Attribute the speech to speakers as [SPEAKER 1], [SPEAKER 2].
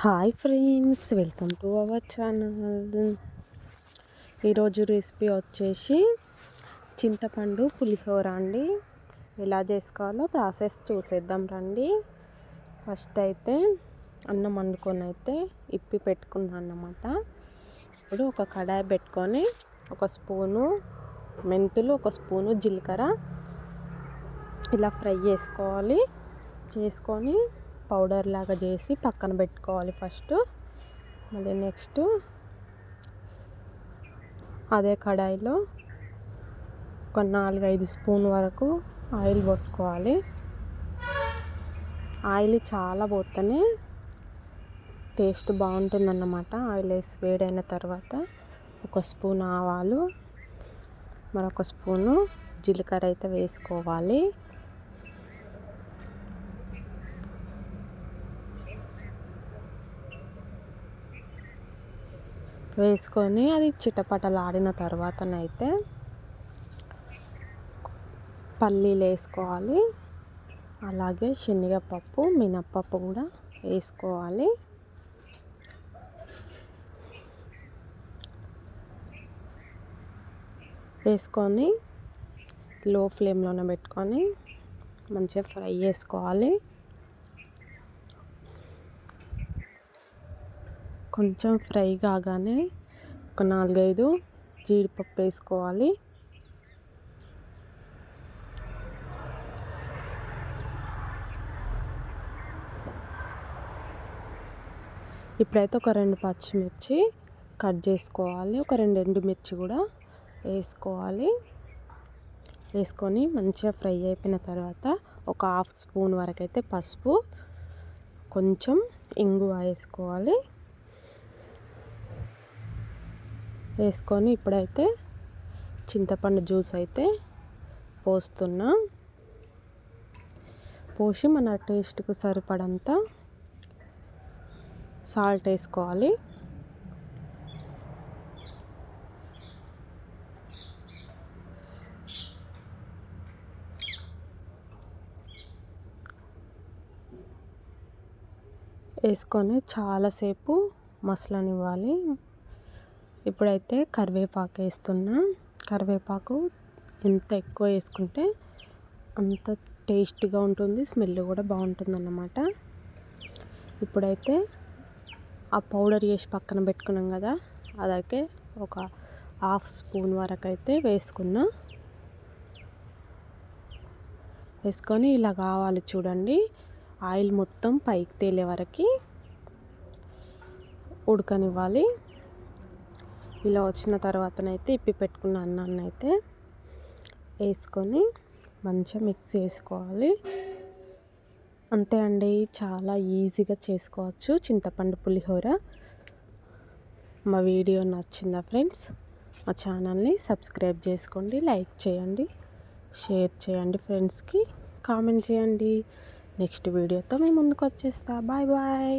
[SPEAKER 1] Hi friends welcome to our channel. ఈరోజు recipe వచ్చేసి చింతపండు పులిహోర అండి. ఎలా చేసుకోవాలో ప్రాసెస్ చూసేద్దాం రండి. ఫస్ట్ అయితే అన్నం వండుకొని అయితే ఇప్పి పెట్టుకున్నాను అన్నమాట. ఇప్పుడు ఒక కడాయి పెట్టుకొని ఒక స్పూను మెంతులు ఒక స్పూను జీలకర్ర. ఇలా ఫ్రై చేసుకోవాలి. చేసుకొని పౌడర్ లాగా చేసి పక్కన పెట్టుకోవాలి ఫస్ట్. మళ్ళీ నెక్స్ట్ అదే కడాయిలో ఒక నాలుగైదు స్పూన్ వరకు ఆయిల్ పోసుకోవాలి. ఆయిల్ చాలా పోతేనే టేస్ట్ బాగుంటుందన్నమాట. ఆయిల్ వేసి వేడైన తర్వాత ఒక స్పూన్ ఆవాలు మరొక స్పూను జీలకర్ర అయితే వేసుకోవాలి. వేసుకొని అది చిటపటలాడిన తర్వాతనైతే పల్లీలు వేసుకోవాలి. అలాగే శనగపప్పు మినప్పప్పు కూడా వేసుకోవాలి. వేసుకొని లో ఫ్లేమ్లోనే పెట్టుకొని మంచిగా ఫ్రై చేసుకోవాలి. కొంచెం ఫ్రై కాగానే ఒక నాలుగైదు జీడిపప్పు వేసుకోవాలి. ఇప్పుడైతే ఒక రెండు పచ్చిమిర్చి కట్ చేసుకోవాలి. ఒక రెండు ఎండుమిర్చి కూడా వేసుకోవాలి. వేసుకొని మంచిగా ఫ్రై అయిపోయిన తర్వాత ఒక హాఫ్ స్పూన్ వరకు అయితే పసుపు కొంచెం ఇంగువ వేసుకోవాలి. వేసుకొని ఇప్పుడైతే చింతపండు జ్యూస్ అయితే పోస్తున్నా. పోసి మన టేస్ట్కు సరిపడంత సాల్ట్ వేసుకోవాలి. వేసుకొని చాలాసేపు మసలనివ్వాలి. ఇప్పుడైతే కరివేపాకు వేస్తున్నా. కరివేపాకు ఎంత ఎక్కువ వేసుకుంటే అంత టేస్టీగా ఉంటుంది స్మెల్ కూడా బాగుంటుంది అన్నమాట ఇప్పుడైతే ఆ పౌడర్ చేసి పక్కన పెట్టుకున్నాం కదా అదైతే ఒక హాఫ్ స్పూన్ వరకు అయితే వేసుకున్నా. వేసుకొని ఇలా కావాలి చూడండి ఆయిల్ మొత్తం పైకి తేలే వరకు ఉడకనివ్వాలి. ఇలా వచ్చిన తర్వాతనైతే ఇప్పి పెట్టుకున్న అన్నాన్ని అయితే వేసుకొని మంచిగా మిక్స్ చేసుకోవాలి. అంతే అండి చాలా ఈజీగా చేసుకోవచ్చు చింతపండు పులిహోర. మా వీడియో నచ్చిందా ఫ్రెండ్స్? మా ఛానల్ని సబ్స్క్రైబ్ చేసుకోండి లైక్ చేయండి షేర్ చేయండి ఫ్రెండ్స్కి కామెంట్ చేయండి. నెక్స్ట్ వీడియోతో మేము ముందుకు వచ్చేస్తా బాయ్ బాయ్.